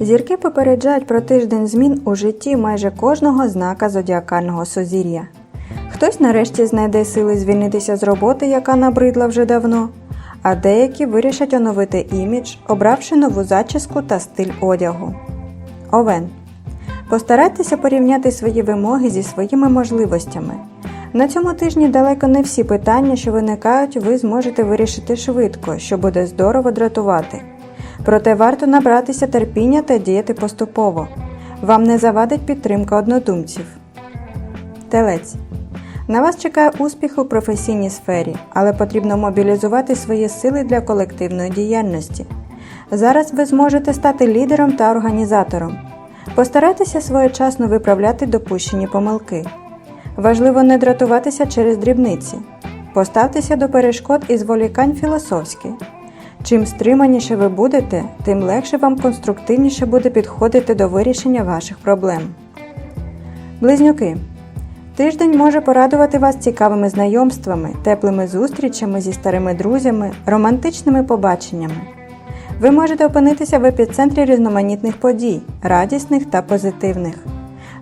Зірки попереджають про тиждень змін у житті майже кожного знака зодіакального сузір'я. Хтось нарешті знайде сили звільнитися з роботи, яка набридла вже давно, а деякі вирішать оновити імідж, обравши нову зачіску та стиль одягу. Овен. Постарайтеся порівняти свої вимоги зі своїми можливостями. На цьому тижні далеко не всі питання, що виникають, ви зможете вирішити швидко, що буде здорово дратувати. Проте варто набратися терпіння та діяти поступово. Вам не завадить підтримка однодумців. Телець. На вас чекає успіх у професійній сфері, але потрібно мобілізувати свої сили для колективної діяльності. Зараз ви зможете стати лідером та організатором. Постарайтеся своєчасно виправляти допущені помилки. Важливо не дратуватися через дрібниці. Поставтеся до перешкод і зволікань філософськи. Чим стриманіше ви будете, тим легше вам конструктивніше буде підходити до вирішення ваших проблем. Близнюки. Тиждень може порадувати вас цікавими знайомствами, теплими зустрічами зі старими друзями, романтичними побаченнями. Ви можете опинитися в епіцентрі різноманітних подій, радісних та позитивних.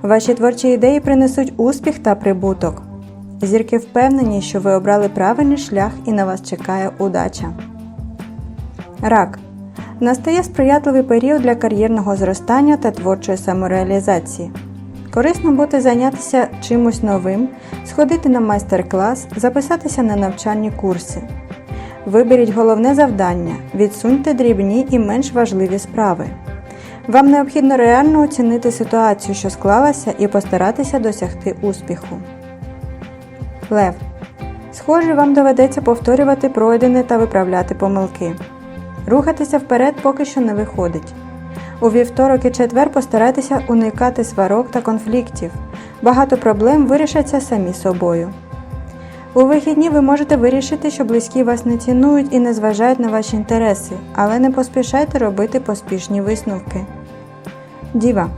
Ваші творчі ідеї принесуть успіх та прибуток. Зірки впевнені, що ви обрали правильний шлях і на вас чекає удача. Рак. Настає сприятливий період для кар'єрного зростання та творчої самореалізації. Корисно буде зайнятися чимось новим, сходити на майстер-клас, записатися на навчальні курси. Виберіть головне завдання, відсуньте дрібні і менш важливі справи. Вам необхідно реально оцінити ситуацію, що склалася, і постаратися досягти успіху. Лев. Схоже, вам доведеться повторювати пройдене та виправляти помилки. Рухатися вперед поки що не виходить. У вівторок і четвер постарайтеся уникати сварок та конфліктів. Багато проблем вирішаться самі собою. У вихідні ви можете вирішити, що близькі вас не цінують і не зважають на ваші інтереси, але не поспішайте робити поспішні висновки. Діва.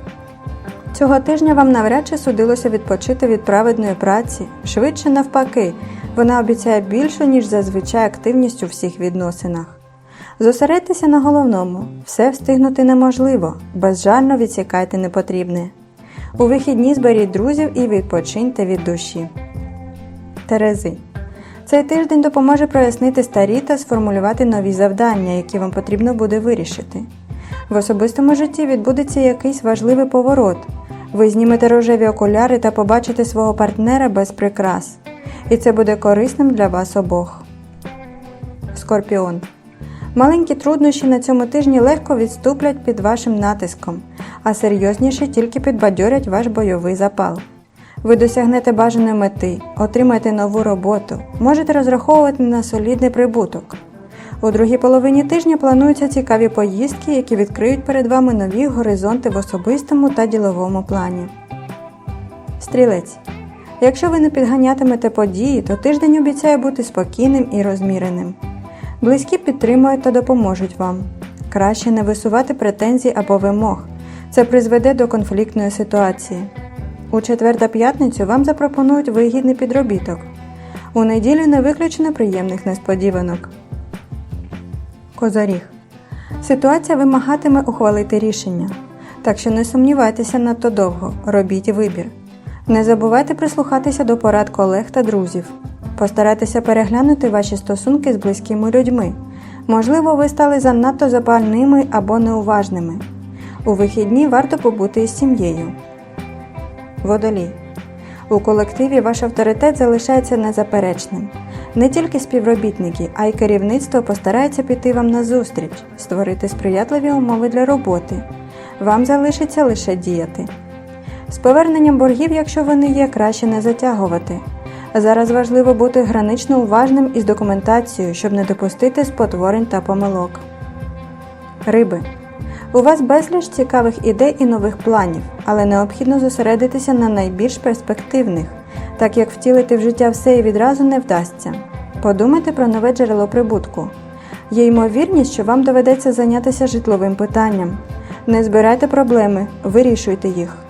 Цього тижня вам навряд чи судилося відпочити від праведної праці, швидше навпаки, вона обіцяє більше, ніж зазвичай активність у всіх відносинах. Зосередьтеся на головному, все встигнути неможливо, безжально відсікайте непотрібне. У вихідні зберіть друзів і відпочиньте від душі. Терези. Цей тиждень допоможе прояснити старі та сформулювати нові завдання, які вам потрібно буде вирішити. В особистому житті відбудеться якийсь важливий поворот. Ви знімете рожеві окуляри та побачите свого партнера без прикрас. І це буде корисним для вас обох. Скорпіон. Маленькі труднощі на цьому тижні легко відступлять під вашим натиском, а серйозніші тільки підбадьорять ваш бойовий запал. Ви досягнете бажаної мети, отримаєте нову роботу, можете розраховувати на солідний прибуток. У другій половині тижня плануються цікаві поїздки, які відкриють перед вами нові горизонти в особистому та діловому плані. Стрілець. Якщо ви не підганятимете події, то тиждень обіцяє бути спокійним і розміреним. Близькі підтримують та допоможуть вам. Краще не висувати претензій або вимог. Це призведе до конфліктної ситуації. У четвер та п'ятницю вам запропонують вигідний підробіток. У неділю не виключено приємних несподіванок. Козоріг. Ситуація вимагатиме ухвалити рішення. Так що не сумнівайтеся надто довго, робіть вибір. Не забувайте прислухатися до порад колег та друзів. Постарайтеся переглянути ваші стосунки з близькими людьми. Можливо, ви стали занадто запальними або неуважними. У вихідні варто побути із сім'єю. Водолій. У колективі ваш авторитет залишається незаперечним. Не тільки співробітники, а й керівництво постарається піти вам на зустріч, створити сприятливі умови для роботи. Вам залишиться лише діяти. З поверненням боргів, якщо вони є, краще не затягувати. Зараз важливо бути гранично уважним із документацією, щоб не допустити спотворень та помилок. Риби. У вас безліч цікавих ідей і нових планів, але необхідно зосередитися на найбільш перспективних, так як втілити в життя все і відразу не вдасться. Подумайте про нове джерело прибутку. Є ймовірність, що вам доведеться зайнятися житловим питанням. Не збирайте проблеми, вирішуйте їх.